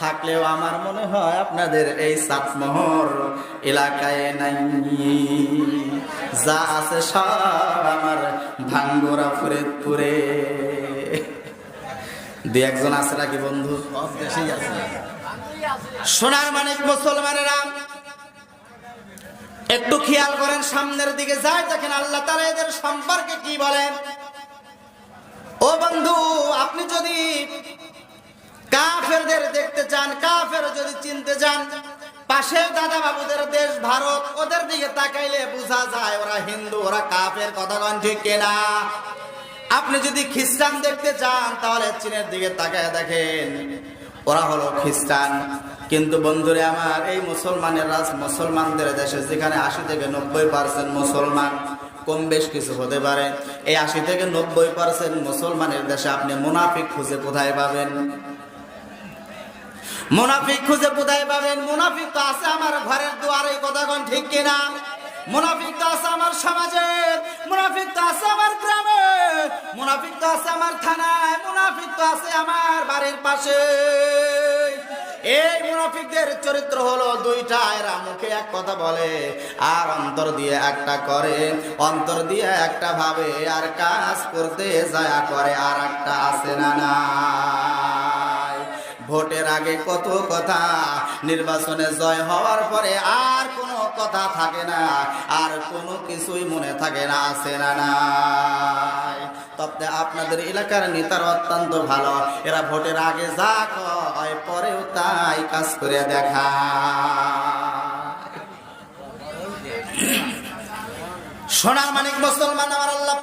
থাকলেও আমার মনে হয় আপনাদের এই সাতমোহর এলাকায় নাই। যা আছে সব আমার ভাঙ্গরা ফরিদপুরে। দুই একজন আছে নাকি বন্ধু? সোনার মানিক মুসলমানেরা, একটু খেয়াল করেন সামনের দিকে যায়, দেখেন আল্লাহ তারা এদের সম্পর্কে কি বলেন? ও বন্ধু, আপনি যদি কাফেরদের দেখতে চান, কাফের যদি চিনতে চান পাশে দাদা বাবুদের দেশ ভারত, ওদের দিকে তাকাইলে বোঝা যায় ওরা হিন্দু, ওরা কাফের, কথা কন ঠিক কিনা? আপনি যদি খ্রিস্টান দেখতে চান, তাহলে চীনের দিকে তাকায় দেখেন, ওরা হলো খ্রিস্টান। কিন্তু বন্ধুরে আমার, এই মুসলমানের রাজ, মুসলমানদের দেশে যেখানে আশি থেকে নব্বই পার্সেন্ট মুসলমান, কম বেশ কিছু হতে পারে। এই আশি থেকে নব্বই পার্সেন্ট মুসলমানের দেশে আপনি মুনাফিক খুঁজে কোথায় পাবেন? মুনাফিক খুঁজে কোথায় পাবেন? মুনাফিক তো আছে আমার ঘরের দুয়ারে কথা কোন ঠিক কিনা? মুনাফিক তো আছে আমার সমাজে মুনাফিক তো আছে আমার গ্রামে মুনাফিক তো আছে আমার থানায়, মুনাফিক তো আছে আমার বাড়ির পাশে। এই মুনাফিকদের চরিত্র হলো দুইটা, এরা মুখে এক কথা বলে, আর অন্তর দিয়ে একটা করে, অন্তর দিয়ে একটা ভাবে, আর কাজ করতে যায় করে, আর একটা আছে না না আগে কত কথা? নির্বাচনে জয় হওয়ার পরে আর কোনো কথা থাকে না। আর কোনো কিছুই মনে থাকে না আছে না, নাই। তবে আপনাদের এলাকার নেতার অত্যন্ত ভালো। এরা ভোটের আগে যা কয়, পরেও তাই কাজ করে দেখা সোনার মানিক মুসলমান আমার আল্লাহ